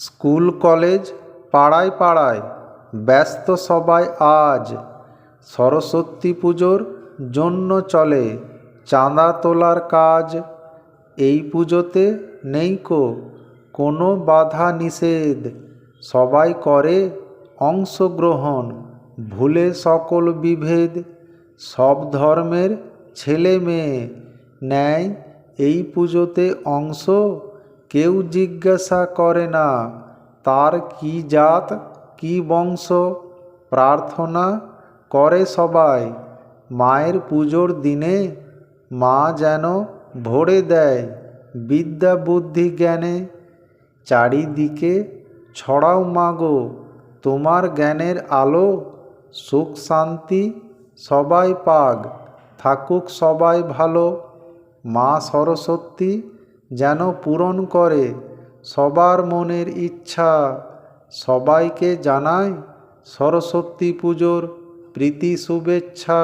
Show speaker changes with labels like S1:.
S1: School, college, পাড়ায় পাড়ায়, ব্যস্ত সবাই আজ। সরস্বতী পুজোর জন্য চলে চাঁদা তোলার কাজ। এই পুজোতে নেই কো, কোনো বাধা নিষেধ। সবাই করে অংশগ্রহণ, ভুলে সকল বিভেদ। সব ধর্মের ছেলে মেয়ে নেয় এই পুজোতে অংশ কেউ জিজ্ঞাসা করে না, তার কী জাত, কী বংশ? প্রার্থনা করে সবাই, মায়ের পুজোর দিনে মা যেন ভরে দেয় বিদ্যা বুদ্ধি জ্ঞানে। চারিদিকে ছড়াও মাগো, তোমার জ্ঞানের আলো, সুখ শান্তি সবাই পাক, থাকুক সবাই ভালো, মা সরস্বতী যেন পূরণ করে। সবার মনের ইচ্ছা সবাইকে জানায় সরস্বতী পুজোর প্রীতি শুভেচ্ছা।